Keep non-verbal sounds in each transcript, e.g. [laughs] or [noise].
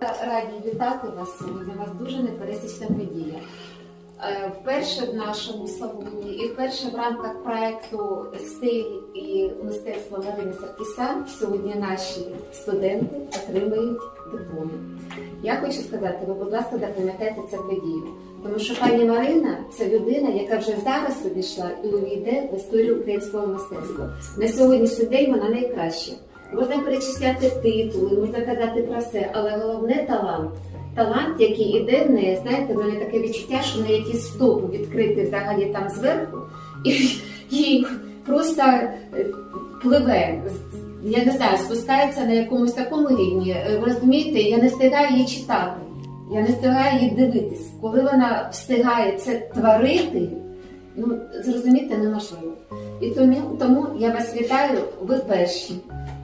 раді вітати вас сьогодні. Вас дуже непересічна подія. Е, Вперше в нашому салоні і вперше в рамках проекту стиль і мистецтво Марини Саркісян сьогодні наші студенти отримують дипломи. Я хочу сказати, ви, будь ласка, запам'ятайте цю подію. Тому що пані Марина це людина, яка вже зараз увійшла і увійде в історію українського мистецтва. На сьогоднішній день вона найкраща. Можна перечисляти титули, можна казати про все, але головне талант. Талант, який іде в неї, знаєте, в мене таке відчуття, що в неї якісь стопи відкриті взагалі там зверху, [laughs] і, і просто е, пливе. Я не знаю, спускається на якомусь такому рівні. Е, Ви розумієте, я не встигаю її читати, я не встигаю її дивитись. Коли вона встигає це творити, ну зрозуміти неможливо. І тому, тому я вас вітаю, ви перші.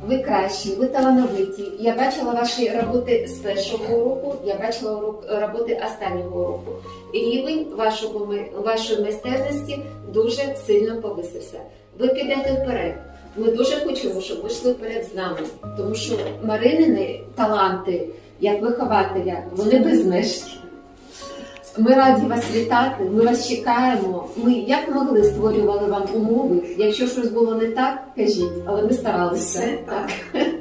Ви кращі, ви талановиті. Я бачила ваші роботи з першого уроку, я бачила роботи останнього уроку. Рівень вашого вашої майстерності дуже сильно повисився. Ви підете вперед. Ми дуже хочемо, щоб ви йшли вперед з нами, тому що Маринини таланти як вихователя, вони безмежні. Ми раді вас вітати, ми вас чекаємо. Ми як могли створювали вам умови. Якщо щось було не так, кажіть, але ми старалися. Все так. [laughs]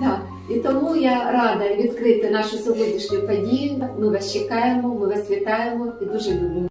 Да. І тому я рада відкрити нашу сьогоднішню подію. Ми вас чекаємо, ми вас вітаємо і дуже любимо.